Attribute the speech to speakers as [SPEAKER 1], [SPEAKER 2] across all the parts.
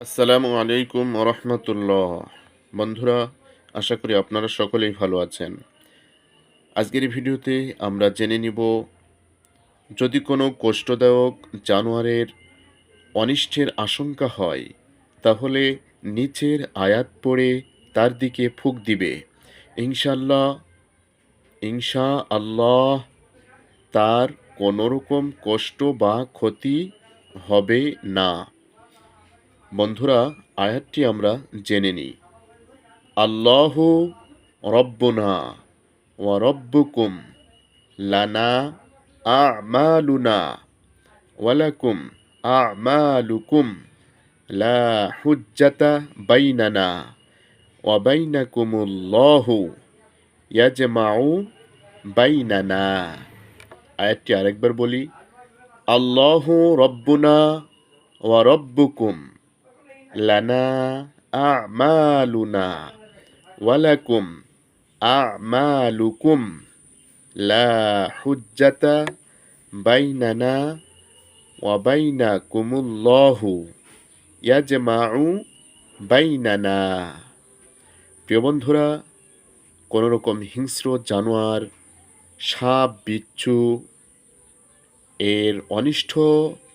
[SPEAKER 1] আসসালামু আলাইকুম রহমতুল্লাহ বন্ধুরা, আশা করি আপনারা সকলেই ভালো আছেন। আজকের ভিডিওতে আমরা জেনে নিব, যদি কোনো কষ্টদায়ক জানোয়ারের অনিষ্টের আশঙ্কা হয়, তাহলে নিচের আয়াত পড়ে তার দিকে ফুক দিবে। ইনশাল্লাহ ইনশা আল্লাহ তার কোনোরকম কষ্ট বা ক্ষতি হবে না। বন্ধুরা, আয়াতটি আমরা জেনে নিই। আল্লাহ রব্বনা ওয়া রব্বুকুম লানা আমালুনা ওয়ালাকুম আমালুকুম লা হুজ্জাতা বাইনানা ওয়া বাইনাকুমুল্লাহু ইয়াজমাউ বাইনানা। আয়াতটি আরেকবার বলি, আল্লাহ রব্বুনা ওয়া রব্বুকুম লানা আমালুনা ওয়ালাকুম আমালুকুম লা হুজ্জাতা বাইনানা ওয়া বাইনাকুমুল্লাহু ইয়াজমাউ বাইনানা প্রিয় বন্ধুরা কোনো রকম হিংস্র জানোয়ার, সাপ, বিচ্ছু, এর অনিষ্ট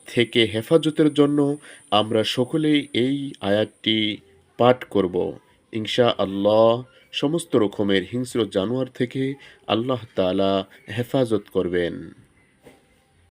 [SPEAKER 1] থেকে হেফাজতের জন্য আমরা সকলেই এই আয়াতটি পাঠ করব। ইনশা আল্লাহ সমস্ত রকমের হিংস্র জানোয়ার থেকে আল্লাহ তালা হেফাজত করবেন।